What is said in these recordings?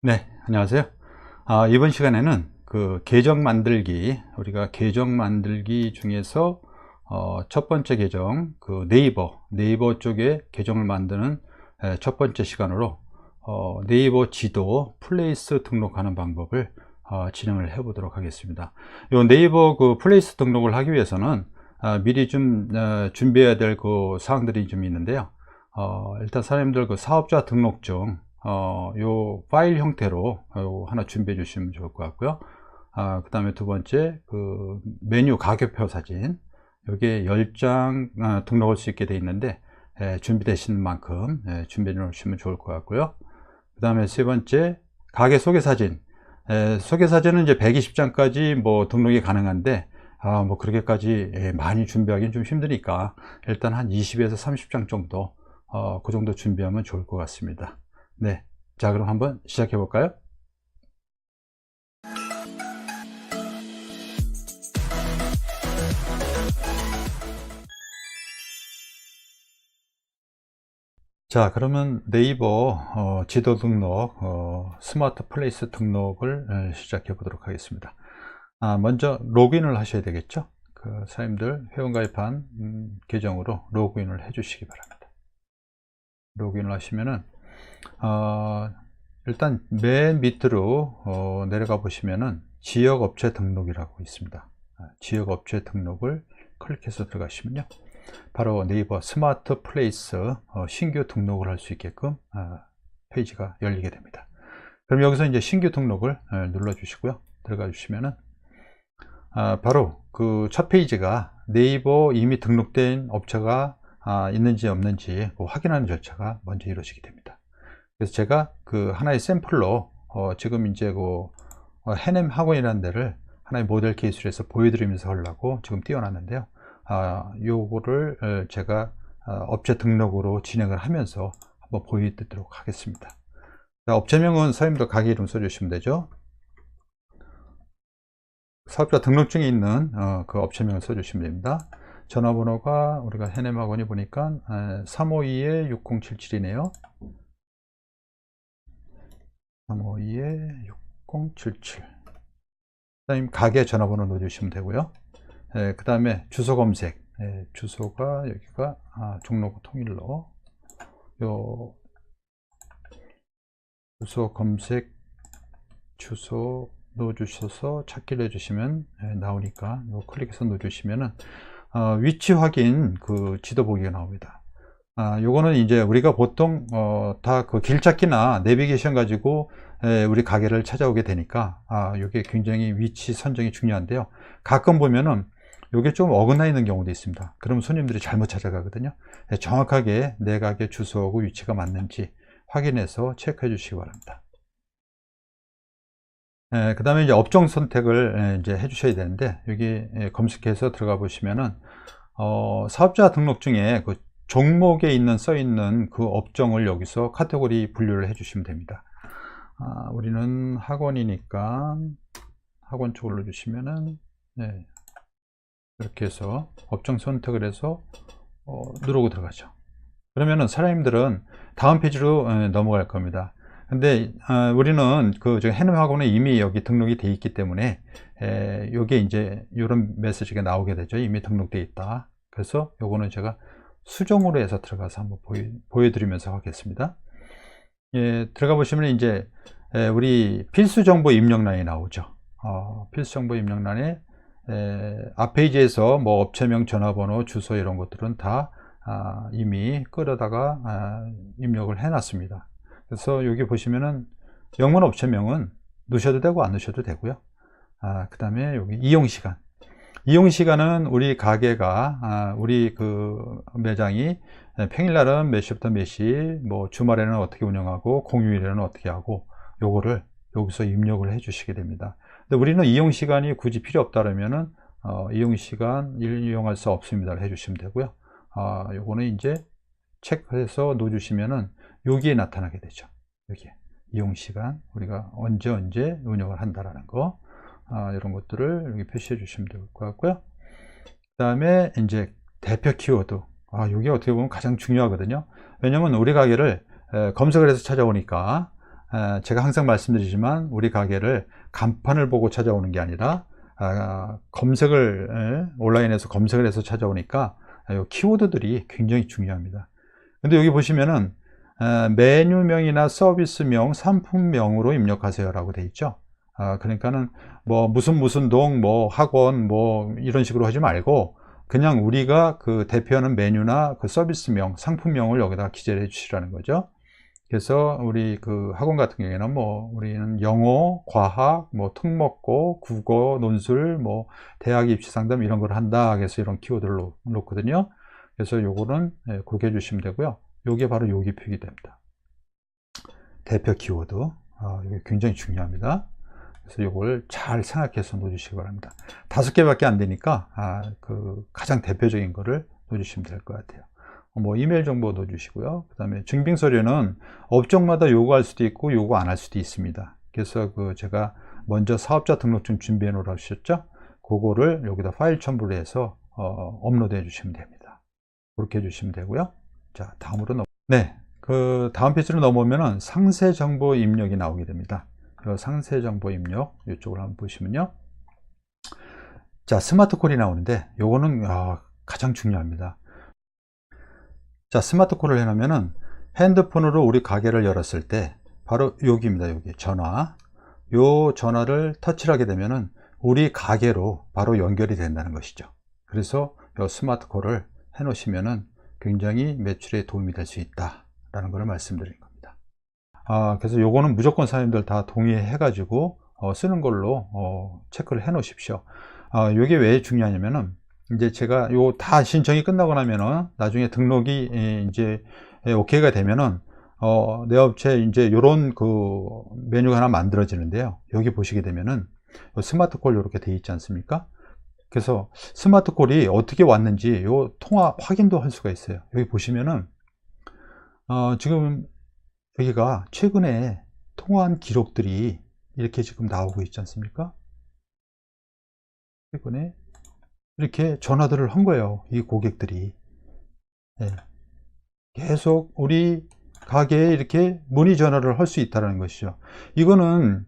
네, 안녕하세요. 아, 이번 시간에는 그 계정 만들기, 우리가 계정 만들기 중에서 어, 첫 번째 계정, 그 네이버, 네이버 쪽에 계정을 만드는 에, 첫 번째 시간으로 어, 네이버 지도 플레이스 등록하는 방법을 어, 진행을 해 보도록 하겠습니다. 요 네이버 그 플레이스 등록을 하기 위해서는 아, 미리 좀 어, 준비해야 될 그 사항들이 좀 있는데요. 어, 일단 사람들 그 사업자 등록증, 어, 요 파일 형태로 요 하나 준비해 주시면 좋을 것 같고요. 아, 그 다음에 두 번째, 그 메뉴 가격표 사진. 여기에 10장 아, 등록할 수 있게 되어 있는데, 예, 준비되신 만큼 예, 준비해 놓으시면 좋을 것 같고요. 그 다음에 세 번째, 가게 소개 사진. 예, 소개 사진은 이제 120장까지 뭐 등록이 가능한데, 아, 뭐 그렇게까지 예, 많이 준비하기는 좀 힘드니까, 일단 한 20에서 30장 정도, 어, 그 정도 준비하면 좋을 것 같습니다. 네. 자, 그럼 한번 시작해 볼까요? 자, 그러면 네이버 어, 지도 등록, 어, 스마트 플레이스 등록을 에, 시작해 보도록 하겠습니다. 아, 먼저 로그인을 하셔야 되겠죠? 그 사람들 회원가입한 음, 계정으로 로그인을 해 주시기 바랍니다. 로그인을 하시면은 어, 일단 맨 밑으로 어, 내려가 보시면은 지역 업체 등록이라고 있습니다. 아, 지역 업체 등록을 클릭해서 들어가시면요. 바로 네이버 스마트 플레이스 어, 신규 등록을 할 수 있게끔 아, 페이지가 열리게 됩니다. 그럼 여기서 이제 신규 등록을 어, 눌러 주시고요. 들어가 주시면은 아, 바로 그 첫 페이지가 네이버 이미 등록된 업체가 아, 있는지 없는지 그 확인하는 절차가 먼저 이루어지게 됩니다. 그래서 제가 그 하나의 샘플로 어, 지금 이제 그 어, 해냄 학원이라는 데를 하나의 모델 케이스로 해서 보여드리면서 하려고 지금 띄워놨는데요. 아, 요거를 어, 제가 어, 업체 등록으로 진행을 하면서 한번 보여드리도록 하겠습니다. 자, 업체명은 서임도 가게 이름 써주시면 되죠. 사업자 등록증에 있는 어, 그 업체명을 써주시면 됩니다. 전화번호가 우리가 해냄학원이 보니까 352-6077이네요. 352-6077. 그다음 가게 전화번호 넣어주시면 되고요. 예, 그 다음에 주소 검색. 예, 주소가 여기가 아, 종로구 통일로. 요 주소 검색 주소 넣어주셔서 찾기를 해주시면 예, 나오니까 요 클릭해서 넣어주시면은 어, 위치 확인 그 지도 보기가 나옵니다. 아, 요거는 이제 우리가 보통 어, 다 그 길찾기나 내비게이션 가지고 에, 우리 가게를 찾아오게 되니까 아, 요게 굉장히 위치 선정이 중요한데요. 가끔 보면은 요게 좀 어긋나 있는 경우도 있습니다. 그럼 손님들이 잘못 찾아가거든요. 예, 정확하게 내 가게 주소하고 위치가 맞는지 확인해서 체크해 주시기 바랍니다. 예, 그 다음에 이제 업종 선택을 예, 이제 해 주셔야 되는데 여기 예, 검색해서 들어가 보시면은 어, 사업자 등록증에 그 종목에 있는 써 있는 그 업종을 여기서 카테고리 분류를 해 주시면 됩니다. 아, 우리는 학원이니까 학원 쪽으로 주시면은 예, 이렇게 해서 업종 선택을 해서 어, 누르고 들어가죠. 그러면은 사장님들은 다음 페이지로 에, 넘어갈 겁니다. 근데 어, 우리는 그 해남 학원에 이미 여기 등록이 돼 있기 때문에 에, 요게 이제 이런 메시지가 나오게 되죠. 이미 등록돼 있다. 그래서 요거는 제가 수정으로 해서 들어가서 한번 보여, 보여 드리면서 하겠습니다. 예, 들어가 보시면 이제 에, 우리 필수 정보 입력란이 나오죠. 어, 필수 정보 입력란에 에, 앞 페이지에서 뭐 업체명, 전화번호, 주소 이런 것들은 다 아, 이미 끌어다가 아, 입력을 해놨습니다. 그래서 여기 보시면은 영문 업체명은 넣으셔도 되고 안 넣으셔도 되고요. 아, 그 다음에 여기 이용 시간. 이용 시간은 우리 가게가, 아, 우리 그 매장이 평일날은 몇 시부터 몇 시, 뭐 주말에는 어떻게 운영하고 공휴일에는 어떻게 하고 요거를 여기서 입력을 해 주시게 됩니다. 근데 우리는 이용 시간이 굳이 필요 없다면은 어, 이용 시간 이용할 수 없습니다를 해 주시면 되고요. 아, 요거는 이제 체크해서 넣어주시면은 여기에 나타나게 되죠. 여기에 이용 시간 우리가 언제 언제 운영을 한다라는 거 아, 이런 것들을 여기 표시해 주시면 될 것 같고요. 그 다음에 이제 대표 키워드 아, 이게 어떻게 보면 가장 중요하거든요. 왜냐면 우리 가게를 에, 검색을 해서 찾아오니까 아, 제가 항상 말씀드리지만 우리 가게를 간판을 보고 찾아오는 게 아니라 아, 검색을 에, 온라인에서 검색을 해서 찾아오니까 이 키워드들이 굉장히 중요합니다. 근데 여기 보시면은 아, 메뉴명이나 서비스명, 상품명으로 입력하세요라고 돼 있죠. 아, 그러니까는 뭐 무슨 무슨 동, 뭐 학원, 뭐 이런 식으로 하지 말고 그냥 우리가 그 대표하는 메뉴나 그 서비스명, 상품명을 여기다 기재를 해 주시라는 거죠. 그래서 우리 그 학원 같은 경우에는 뭐 우리는 영어, 과학, 뭐 특목고, 국어, 논술, 뭐 대학 입시 상담 이런 걸 한다. 그래서 이런 키워드를 놓- 놓거든요. 그래서 요거는 예, 그렇게 해 주시면 되고요. 요게 바로 여기 표기 됩니다. 대표 키워드. 아, 이게 굉장히 중요합니다. 그래서 요걸 잘 생각해서 놓으시기 바랍니다. 다섯 개밖에 안 되니까 아, 그 가장 대표적인 거를 놓으시면 될 것 같아요. 뭐 이메일 정보 넣어주시고요. 그 다음에 증빙 서류는 업종마다 요구할 수도 있고 요구 안 할 수도 있습니다. 그래서 그 제가 먼저 사업자 등록증 준비해 놓으라 하셨죠? 그거를 여기다 파일 첨부를 해서 어, 업로드 해 주시면 됩니다. 그렇게 해 주시면 되고요. 자, 다음으로 넘. 네, 그 다음 페이지로 넘어오면은 상세 정보 입력이 나오게 됩니다. 이 상세 정보 입력 이쪽을 한번 보시면요. 자, 스마트 콜이 나오는데 요거는 아, 가장 중요합니다. 자, 스마트 콜을 해놓으면은 핸드폰으로 우리 가게를 열었을 때 바로 여기입니다. 여기 전화. 요 전화를 터치를 하게 되면은 우리 가게로 바로 연결이 된다는 것이죠. 그래서 요 스마트 콜을 해 놓으시면은 굉장히 매출에 도움이 될 수 있다 라는 것을 말씀드린 겁니다. 아, 그래서 요거는 무조건 사장님들 다 동의해 가지고 어, 쓰는 걸로 어, 체크를 해 놓으십시오. 아, 요게 왜 중요하냐면은 이제 제가 요 다 신청이 끝나고 나면은 나중에 등록이 예, 이제 예, 오케이가 되면은 어, 내 업체 이제 요런 그 메뉴가 하나 만들어지는데요. 여기 보시게 되면은 요 스마트콜 이렇게 돼 있지 않습니까? 그래서 스마트콜이 어떻게 왔는지 요 통화 확인도 할 수가 있어요. 여기 보시면은 어, 지금 여기가 최근에 통화한 기록들이 이렇게 지금 나오고 있지 않습니까? 최근에 이렇게 전화들을 한 거예요. 이 고객들이. 예. 계속 우리 가게에 이렇게 문의 전화를 할 수 있다는 것이죠. 이거는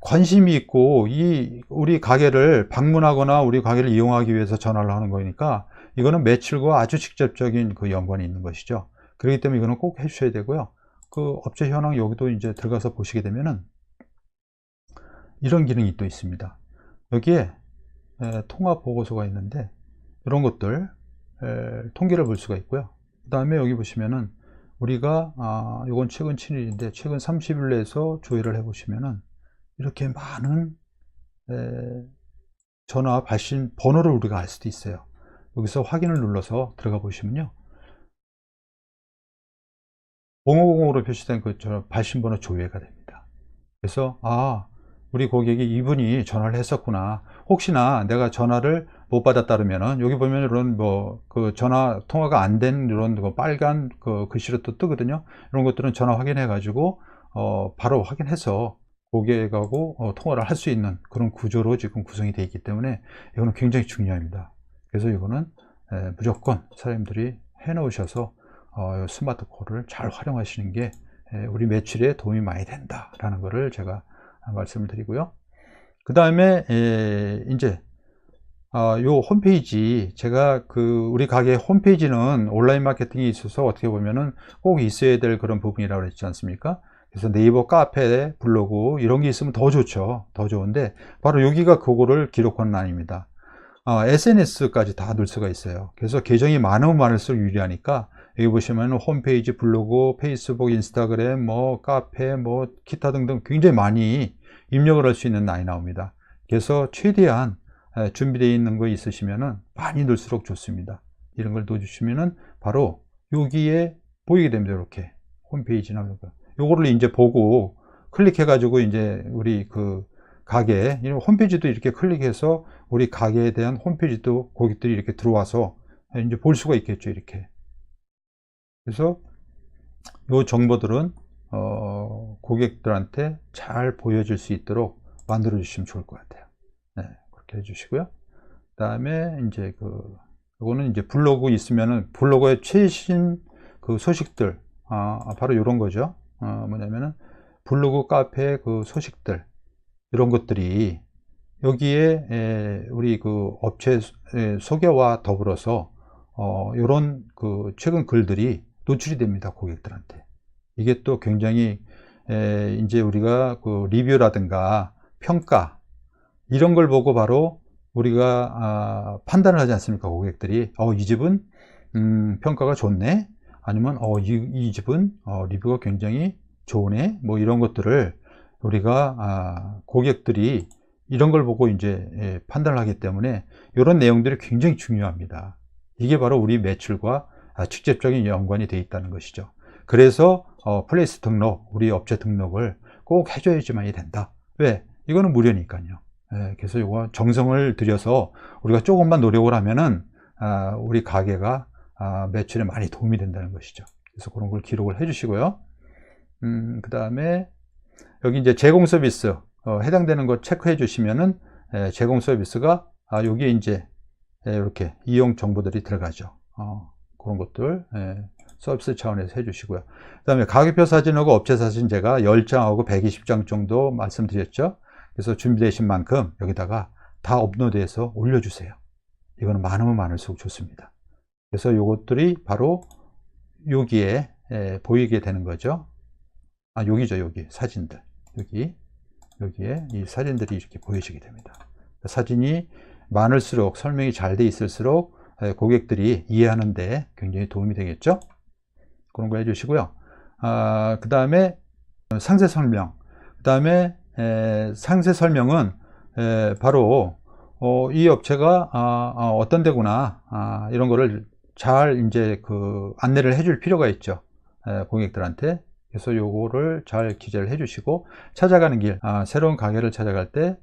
관심이 있고 이 우리 가게를 방문하거나 우리 가게를 이용하기 위해서 전화를 하는 거니까 이거는 매출과 아주 직접적인 그 연관이 있는 것이죠. 그렇기 때문에 이거는 꼭 해주셔야 되고요. 그 업체 현황 여기도 이제 들어가서 보시게 되면은 이런 기능이 또 있습니다. 여기에 에, 통화 보고서가 있는데 이런 것들 에, 통계를 볼 수가 있고요. 그 다음에 여기 보시면은 우리가 아, 이건 최근 7일인데 최근 30일 내에서 조회를 해 보시면은 이렇게 많은 에, 전화 발신 번호를 우리가 알 수도 있어요. 여기서 확인을 눌러서 들어가 보시면요. 0505로 표시된 그저 발신 번호 조회가 됩니다. 그래서 아 우리 고객이 이분이 전화를 했었구나. 혹시나 내가 전화를 못 받았다면은 여기 보면 이런 뭐 그 전화 통화가 안 된 이런 그 빨간 그 글씨로 또 뜨거든요. 이런 것들은 전화 확인해 가지고 어 바로 확인해서 고객하고 어 통화를 할 수 있는 그런 구조로 지금 구성이 되어 있기 때문에 이거는 굉장히 중요합니다. 그래서 이거는 에, 무조건 사장님들이 해 놓으셔서 어 스마트 콜을 잘 활용하시는 게 에, 우리 매출에 도움이 많이 된다라는 것을 제가 말씀을 드리고요. 그 다음에 이제 아, 요 홈페이지 제가 그 우리 가게 홈페이지는 온라인 마케팅이 있어서 어떻게 보면은 꼭 있어야 될 그런 부분이라고 그랬지 않습니까? 그래서 네이버 카페 블로그 이런 게 있으면 더 좋죠. 더 좋은데 바로 여기가 그거를 기록하는 란입니다. 아, SNS까지 다 넣을 수가 있어요. 그래서 계정이 많으면 많을수록 유리하니까 여기 보시면 홈페이지, 블로그, 페이스북, 인스타그램, 뭐 카페, 뭐 기타 등등 굉장히 많이 입력을 할 수 있는 란이 나옵니다. 그래서 최대한 준비되어 있는 거 있으시면은 많이 넣을수록 좋습니다. 이런 걸 넣어주시면은 바로 여기에 보이게 됩니다. 이렇게 홈페이지나. 요거를 이제 보고 클릭해 가지고 이제 우리 그 가게 이런 홈페이지도 이렇게 클릭해서 우리 가게에 대한 홈페이지도 고객들이 이렇게 들어와서 이제 볼 수가 있겠죠. 이렇게. 그래서 요 정보들은 어, 고객들한테 잘 보여줄 수 있도록 만들어 주시면 좋을 것 같아요. 네, 그렇게 해주시고요. 그 다음에 이제 그, 이거는 이제 블로그 있으면은 블로그의 최신 그 소식들, 아, 바로 이런 거죠. 어, 뭐냐면은 블로그 카페 그 소식들 이런 것들이 여기에 에, 우리 그 업체 에, 소개와 더불어서 어, 이런 그 최근 글들이 노출이 됩니다 고객들한테. 이게 또 굉장히 에, 이제 우리가 그 리뷰라든가 평가 이런 걸 보고 바로 우리가 아, 판단을 하지 않습니까 고객들이? 어, 이 집은 음, 평가가 좋네? 아니면 어, 이, 이 집은 어, 리뷰가 굉장히 좋으네? 뭐 이런 것들을 우리가 아, 고객들이 이런 걸 보고 이제 예, 판단을 하기 때문에 이런 내용들이 굉장히 중요합니다. 이게 바로 우리 매출과 아, 직접적인 연관이 되어 있다는 것이죠. 그래서 어, 플레이스 등록, 우리 업체 등록을 꼭 해줘야지만이 된다. 왜? 이거는 무료니까요. 예, 그래서 이거 정성을 들여서 우리가 조금만 노력을 하면은 아, 우리 가게가 아, 매출에 많이 도움이 된다는 것이죠. 그래서 그런 걸 기록을 해 주시고요. 음, 그 다음에 여기 이제 제공 서비스 어, 해당되는 것 체크해 주시면은 에, 제공 서비스가 아, 여기에 이제 에, 이렇게 이용 정보들이 들어가죠. 어, 그런 것들 에, 서비스 차원에서 해주시고요. 그 다음에 가격표 사진하고 업체 사진 제가 10장하고 120장 정도 말씀드렸죠. 그래서 준비되신 만큼 여기다가 다 업로드해서 올려주세요. 이거는 많으면 많을수록 좋습니다. 그래서 이것들이 바로 여기에 에, 보이게 되는 거죠. 아, 여기죠, 여기. 사진들. 여기. 여기에 이 사진들이 이렇게 보여지게 됩니다. 사진이 많을수록 설명이 잘 돼 있을수록 에, 고객들이 이해하는데 굉장히 도움이 되겠죠? 그런 거 해주시고요. 아, 그 다음에 상세 설명. 그 다음에 상세 설명은 에, 바로 어, 이 업체가 아, 아, 어떤 데구나 아, 이런 거를 잘 이제 그 안내를 해줄 필요가 있죠. 에, 고객들한테. 그래서 요거를 잘 기재를 해주시고 찾아가는 길, 아, 새로운 가게를 찾아갈 때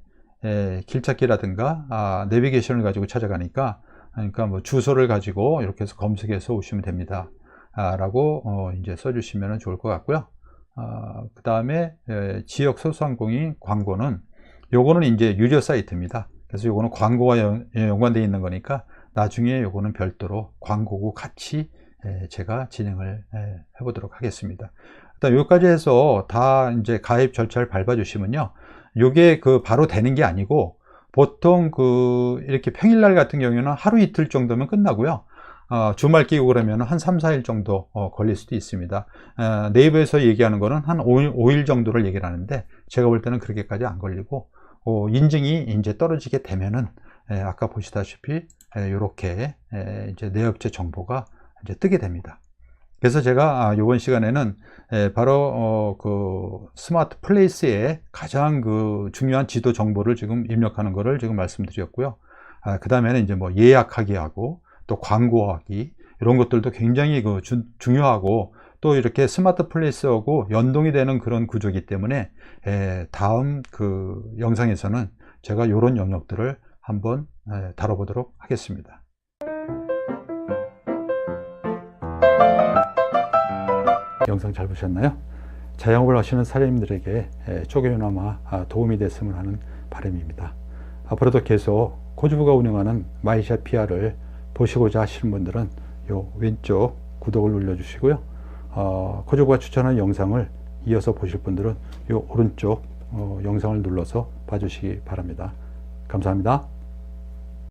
에, 길찾기라든가 아, 내비게이션을 가지고 찾아가니까 그러니까 뭐 주소를 가지고 이렇게 해서 검색해서 오시면 됩니다. 아, 라고 어, 이제 써주시면 좋을 것 같고요. 아, 그 다음에 지역 소상공인 광고는 요거는 이제 유료 사이트입니다. 그래서 요거는 광고와 연, 연관되어 있는 거니까 나중에 요거는 별도로 광고고 같이 에, 제가 진행을 에, 해보도록 하겠습니다. 일단 여기까지 해서 다 이제 가입 절차를 밟아주시면요. 요게 그 바로 되는 게 아니고 보통 그 이렇게 평일날 같은 경우에는 하루 이틀 정도면 끝나고요. 어, 주말 끼고 그러면 한 3, 4일 정도 어, 걸릴 수도 있습니다. 어, 네이버에서 얘기하는 거는 한 5일, 5일 정도를 얘기를 하는데 제가 볼 때는 그렇게까지 안 걸리고 어, 인증이 이제 떨어지게 되면은 에, 아까 보시다시피 이렇게 이제 내 업체 정보가 이제 뜨게 됩니다. 그래서 제가 아, 이번 시간에는 에, 바로 어, 그 스마트 플레이스의 가장 그 중요한 지도 정보를 지금 입력하는 것을 지금 말씀드렸고요. 아, 그 다음에는 이제 뭐 예약하기 하고 또 광고하기 이런 것들도 굉장히 그 주, 중요하고 또 이렇게 스마트 플레이스하고 연동이 되는 그런 구조이기 때문에 에, 다음 그 영상에서는 제가 이런 영역들을 한번 에, 다뤄보도록 하겠습니다. 영상 잘 보셨나요? 자영업을 하시는 사장님들에게 조금이나마 아, 도움이 됐으면 하는 바람입니다. 앞으로도 계속 코주부가 운영하는 마이샤 PR을 보시고자 하시는 분들은 요 왼쪽 구독을 눌러주시고요. 어, 코주부가 추천한 영상을 이어서 보실 분들은 요 오른쪽 어, 영상을 눌러서 봐주시기 바랍니다. 감사합니다.